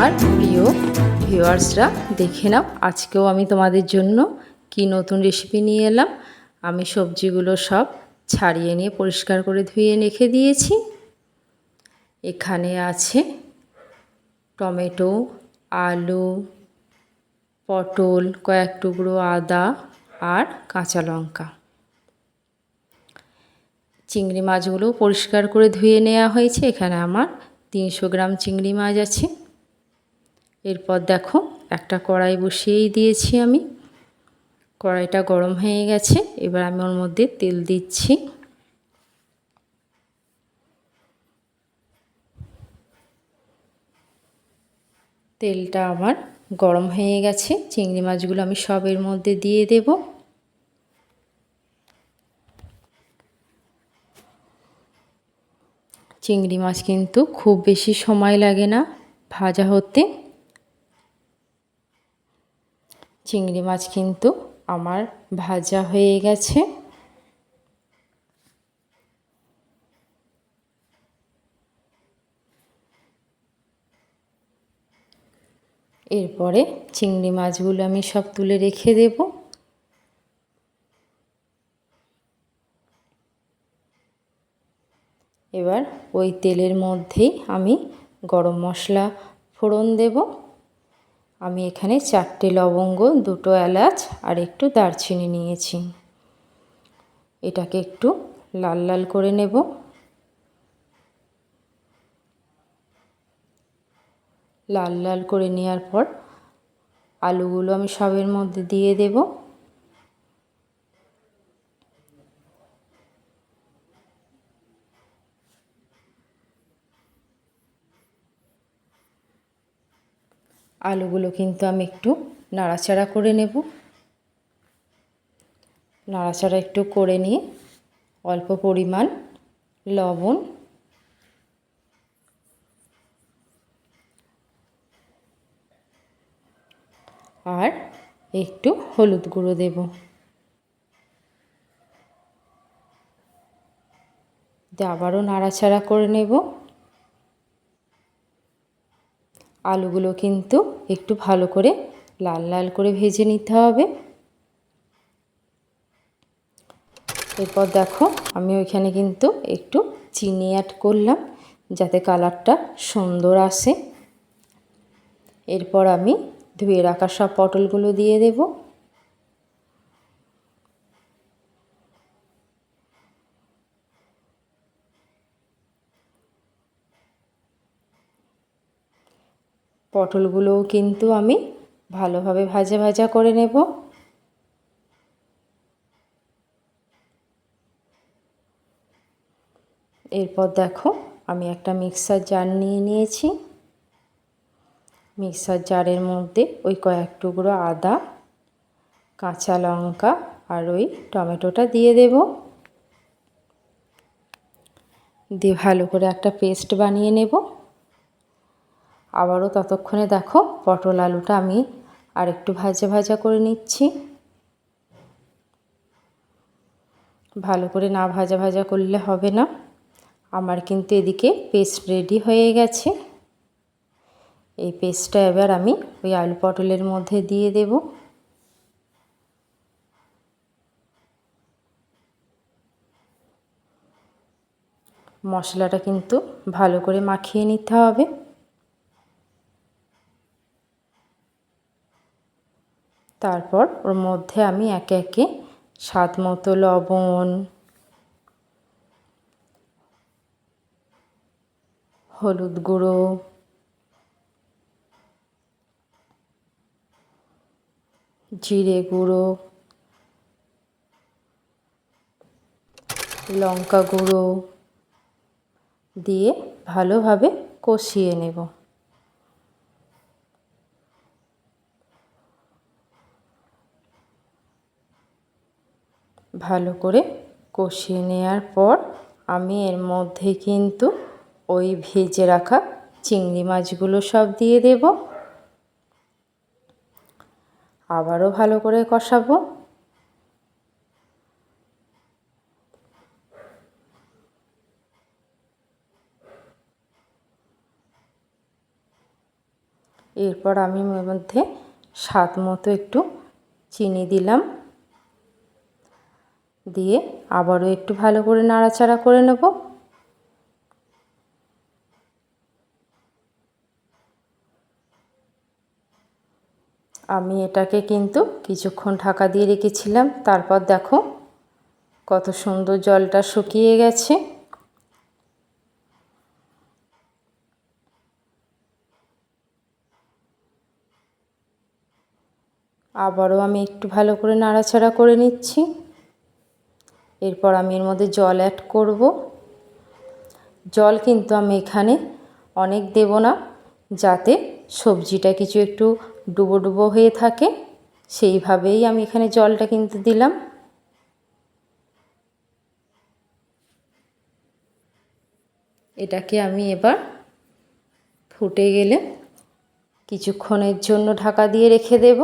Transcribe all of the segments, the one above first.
আমার প্রিয় ভিউয়ার্সরা দেখে নাও, আজকেও আমি তোমাদের জন্য কি নতুন রেসিপি নিয়ে এলাম। আমি সবজিগুলো সব ছাড়িয়ে নিয়ে, পরিষ্কার করে ধুয়ে রেখে দিয়েছি। এখানে আছে টমেটো, আলু, পটল, কয়েক টুকরো আদা আর কাঁচা লঙ্কা। চিংড়ি মাছগুলো পরিষ্কার করে ধুয়ে নেওয়া হয়েছে। এখানে আমার তিনশো গ্রাম চিংড়ি মাছ আছে। এরপর দেখো একটা কড়াই বসিয়েই দিয়েছি আমি। কড়াইটা গরম হয়ে গেছে, এবার আমি ওর মধ্যে তেল দিচ্ছি। তেলটা আমার গরম হয়ে গেছে, চিংড়ি মাছগুলো আমি সবের মধ্যে দিয়ে দেব। চিংড়ি মাছ কিন্তু খুব বেশি সময় লাগে না ভাজা হতে। চিংড়ি মাছ কিন্তু আমার ভাজা হয়ে গেছে। এরপরে চিংড়ি মাছগুলো আমি সব তুলে রেখে দেব। এবার ওই তেলের মধ্যেই আমি গরম মশলা ফোড়ন দেব। আমি এখানে চারটে লবঙ্গ, দুটো এলাচ আর একটু দারচিনি নিয়েছি। এটাকে একটু লাল লাল করে নেব। লাল লাল করে নেওয়ার পর আলুগুলো আমি সবের মধ্যে দিয়ে দেব। আলুগুলো কিন্তু আমি একটু নাড়াচাড়া করে নেব। নাড়াচাড়া একটু করে নিয়ে অল্প পরিমাণ লবণ। আর একটু হলুদ গুঁড়ো দেব। আবারও নাড়াচাড়া করে নেব। আলুগুলো কিন্তু একটু ভালো করে লাল লাল করে ভেজে নিতে হবে। এরপর দেখো আমি ওইখানে কিন্তু একটু চিনি অ্যাড করলাম যাতে কালারটা সুন্দর আসে। এরপর আমি ধুয়ে রাখা সব পটলগুলো দিয়ে দেব। পটলগুলোও কিন্তু আমি ভালোভাবে ভাজা ভাজা করে নেব। এরপর দেখো আমি একটা মিক্সার জার নিয়ে নিয়েছি। মিক্সার জারের মধ্যে ওই কয়েক টুকরো আদা, কাঁচা লঙ্কা আর ওই টমেটোটা দিয়ে দেব। দিয়ে ভালো করে একটা পেস্ট বানিয়ে নেব। আবারও ততক্ষণে দেখো পটল আলুটা আমি আর একটু ভাজা ভাজা করে নিচ্ছি। ভালো করে না ভাজা ভাজা করলে হবে না। আমার কিন্তু এদিকে পেস্ট রেডি হয়ে গেছে। এই পেস্টটা এবার আমি ওই আলু পটলের মধ্যে দিয়ে দেব। মশলাটা কিন্তু ভালো করে মাখিয়ে নিতে হবে। তারপর ওর মধ্যে আমি একে একে স্বাদ মতো লবণ, হলুদ গুঁড়ো, জিরে গুঁড়ো, লঙ্কা গুঁড়ো দিয়ে ভালোভাবে কষিয়ে নেব। ভালো করে কষিয়ে নেওয়ার পর আমি এর মধ্যে কিন্তু ওই ভেজে রাখা চিংড়ি মাছগুলো সব দিয়ে দেব। আবারও ভালো করে কষাবো। এরপর আমি মধ্যে স্বাদ মতো একটু চিনি দিলাম। দিয়ে আবারও একটু ভালো করে নাড়াচাড়া করে নেব। আমি এটাকে কিন্তু কিছুক্ষণ ঢাকা দিয়ে রেখেছিলাম। তারপর দেখো কত সুন্দর জলটা শুকিয়ে গেছে। আবারও আমি একটু ভালো করে নাড়াচাড়া করে নিচ্ছি। এরপর আমি এর মধ্যে জল অ্যাড করব। জল কিন্তু আমি এখানে অনেক দেব না, যাতে সবজিটা কিছু একটু ডুবো ডুবো হয়ে থাকে। সেইভাবেই আমি এখানে জলটা কিন্তু দিলাম। এটাকে আমি এবার ফুটে গেলে কিছুক্ষণের জন্য ঢাকা দিয়ে রেখে দেব।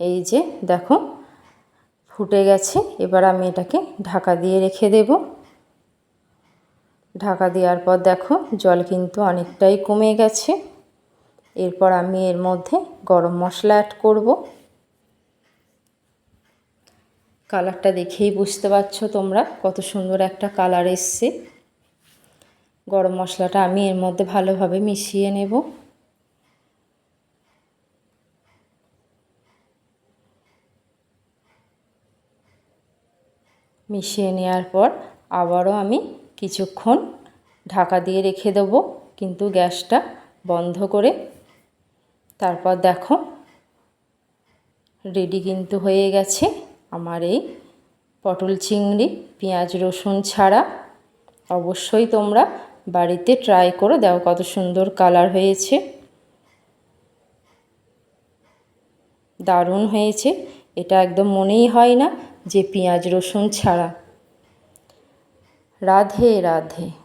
এই যে দেখো ফুটে গেছে। এবার আমি এটাকে ঢাকা দিয়ে রেখে দেব। ঢাকা দেওয়ার পর দেখো, জল কিন্তু অনেকটাই কমে গেছে। এরপর আমি এর মধ্যে গরম মশলা অ্যাড করব। কালারটা দেখেই বুঝতে পারছ তোমরা কত সুন্দর একটা কালার এসছে। গরম মশলাটা আমি এর মধ্যে ভালোভাবে মিশিয়ে নেব। মিশিয়ে নেওয়ার পর আবারও আমি কিছুক্ষণ ঢাকা দিয়ে রেখে দেবো। কিন্তু গ্যাসটা বন্ধ করে তারপর দেখো রেডি কিন্তু হয়ে গেছে আমার এই পটল চিংড়ি, পেঁয়াজ, রসুন ছাড়া। অবশ্যই তোমরা বাড়িতে ট্রাই করো দেখো কত সুন্দর কালার হয়েছে। দারুণ হয়েছে। এটা একদম মনেই হয় না যে পেঁয়াজ রসুন ছাড়া। রাধে রাধে।